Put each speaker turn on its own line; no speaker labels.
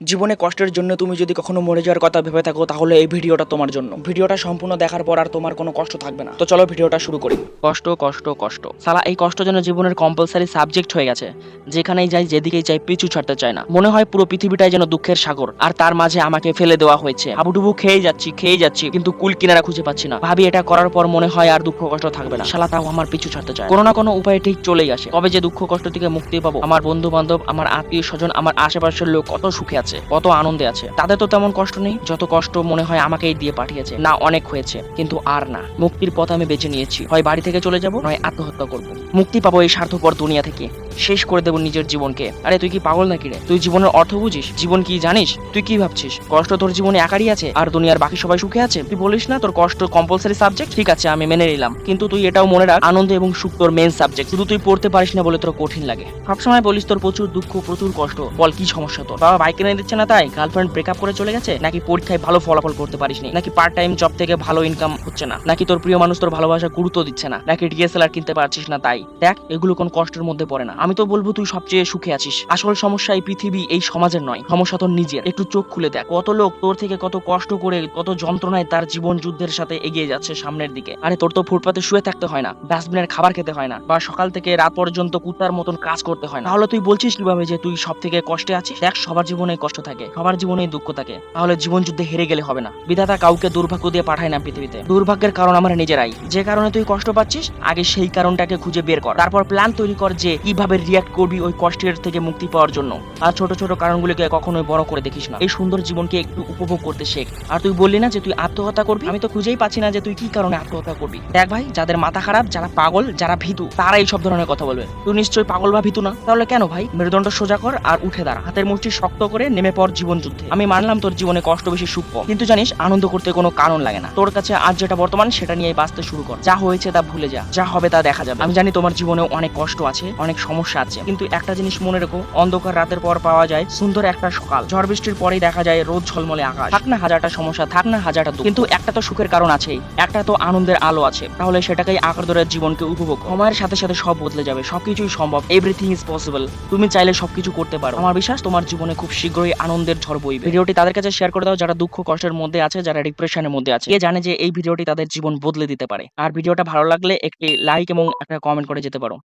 জীবনে কষ্টের জন্য তুমি যদি কখনো মরে যাওয়ার কথা ভেবে থাকো, তাহলে এই ভিডিওটা তোমার জন্য। ভিডিওটা সম্পূর্ণ দেখার পর আর তোমার কোনো কষ্ট থাকবে না। তো চলো ভিডিওটা শুরু করি।
কষ্ট কষ্ট কষ্ট। সালা, এই কষ্ট যেন জীবনের কম্পালসারি সাবজেক্ট হয়ে গেছে। যেখানেই যাই, যেদিকেই যাই, পিছু ছাড়তে চায় না। মনে হয় পুরো পৃথিবীটাই যেন দুঃখের সাগর। আর তার মাঝে আমাকে ফেলে দেওয়া হয়েছে। হাবুডুবু খেয়ে যাচ্ছি খেয়ে যাচ্ছি, কিন্তু কুল কিনারা খুঁজে পাচ্ছি না। ভাবি, এটা করার পর মনে হয় আর দুঃখ, কষ্ট থাকবে না। শালা, তাও আমার পিছু ছাড়তে চায় কোনো না কোনো উপায়ে ঠিক চলেই আসে। কবে যে দুঃখ, কষ্ট থেকে মুক্তি পাবো, আমার বন্ধু বান্ধব আমার আত্মীয় স্বজন আমার আশেপাশের লোক কত সুখে আছে। কত আনন্দে আছে। তাদের তো তেমন কষ্ট নেই, যত কষ্ট মনে হয় আমাকেই দিয়ে পাঠিয়েছে। না, অনেক হয়েছে, কিন্তু আর না। মুক্তির পথ আমি বেছে নিয়েছি। হয় বাড়ি থেকে চলে যাব, নয় আত্মহত্যা করব। মুক্তি পাবো এই স্বার্থপর দুনিয়া থেকে। শেষ করে দেবো নিজের জীবনকে। আরে, তুই কি পাগল নাকি রে? তুই জীবনের অর্থ বুঝিস? জীবন কি জানিস? তুই কি ভাবছিস? কষ্ট তোর জীবনে একারই আছে, আর দুনিয়ার বাকি সবাই সুখে আছে? তুই বলিস না, তোর কষ্ট কম্পালসারি সাবজেক্ট ঠিক আছে, আমি মেনে নিলাম। কিন্তু তুই এটাও মনে রাখ, আনন্দ এবং সুখ তোর মেন সাবজেক্ট শুধু তুই পড়তে পারিস না বলে তোর কঠিন লাগে। সবসময় বলিস তোর প্রচুর দুঃখ, প্রচুর কষ্ট। বল, কি সমস্যা তোর? বাবা বাইক কিনে দিচ্ছে না তাই? গার্লফ্রেন্ড ব্রেকআপ করে চলে গেছে? নাকি পরীক্ষায় ভালো ফলাফল করতে পারিস নাকি পার্ট টাইম জব থেকে ভালো ইনকাম হচ্ছে না? নাকি তোর প্রিয় মানুষ তোর ভালোবাসা গুরুত্ব দিচ্ছে না? নাকি ডিএসএলআর কিনতে পারছিস না তাই? দেখ, এগুলো কোন কষ্টের মধ্যে পড়ে না। আমি তো বলব তুই সবচেয়ে সুখে আছিস। আসল সমস্যা এই পৃথিবী, এই সমাজের নয়। সমস্যা তোর নিজের। একটু চোখ খুলে দেখ। কত লোক তোর থেকে কত কষ্ট করে, কত যন্ত্রণায় তার জীবন যুদ্ধের সাথে এগিয়ে যাচ্ছে সামনের দিকে। আরে তোর তো ফুটপাতে শুয়ে থাকতে হয় না। ডাস্টবিনের খাবার খেতে হয় না। বা সকাল থেকে রাত পর্যন্ত কুত্তার মতন কাজ করতে হয় না। তাহলে তুই বলছিস কীভাবে যে তুই সব থেকে কষ্টে আছিস? দেখ, সবার জীবনে কষ্ট থাকে। সবার জীবনে দুঃখ থাকে। তাহলে জীবন যুদ্ধে হেরে গেলে হবে না। বিধাতা কাউকে দুর্ভাগ্য দিয়ে পাঠায় না পৃথিবীতে। দুর্ভাগ্যের কারণ আমরা নিজেরাই। যে কারণে তুই কষ্ট পাচ্ছিস, আগে সেই কারণটাকে খুঁজে বের কর। তারপর প্ল্যান তৈরি কর যে কীভাবে রিয়াক্ট করবি ওই কষ্টের থেকে মুক্তি পাওয়ার জন্য? আর ছোট ছোট কারণগুলোকে কখনোই বড় করে দেখিস না। এই সুন্দর জীবনকে একটু উপভোগ করতে শেখ। আর তুই বললি না যে তুই আত্মহত্যা করবি? আমি তো খুঁজেই পাচ্ছি না যে তুই কি কারণে আত্মহত্যা করবি। দেখ ভাই, যাদের মাথা খারাপ, যারা পাগল, যারা ভীতু তারা এই সব ধরনের কথা বলবে। তুই নিশ্চয়ই পাগল বা ভীতু না? তাহলে কেন ভাই? মেরুদণ্ড সোজা কর আর উঠে দাঁড়া। হাতের মুষ্টি শক্ত করে নেমে পড় জীবন যুদ্ধে আমি মানলাম তোর জীবনে কষ্ট বেশি সুখ কম। কিন্তু জানিস, আনন্দ করতে কোনো কারণ লাগে না। তোর কাছে আজ যেটা বর্তমান, সেটা নিয়ে বাঁচতে শুরু কর। যা হয়েছে তা ভুলে যা। যা হবে তা দেখা যাবে। আমি জানি তোমার জীবনে অনেক কষ্ট আছে, অনেক সমস্যা আছে। কিন্তু একটা জিনিস মনে রেখো, অন্ধকার রাতের পর পাওয়া যায় সুন্দর একটা সকাল। ঝড় বৃষ্টির পরেই দেখা যায় রোদ ঝলমলে আকাশ। থাক না হাজারটা সমস্যা, থাক না হাজারটা দুঃখ। কিন্তু একটা তো সুখের কারণ আছেই, একটা তো আনন্দের আলো আছে। তাহলে সেটাকেই আকার ধরে জীবনকে উপভোগ। সময়ের সাথে সাথে সব বদলে যাবে, সবকিছুই সম্ভব। এভরিথিং ইজ পসিবল তুমি চাইলে সবকিছু করতে পারো। আমার বিশ্বাস, তোমার জীবনে খুব শীঘ্রই আনন্দের ঝড় বইবে। ভিডিওটি তাদের কাছে শেয়ার করে দাও যারা দুঃখ কষ্টের মধ্যে আছে, যারা ডিপ্রেশনের মধ্যে আছে। কে জানে যে এই ভিডিওটি তাদের জীবন বদলে দিতে পারে। আর ভিডিওটা ভালো লাগলে একটি লাইক এবং একটা কমেন্ট করে যেতে পারো।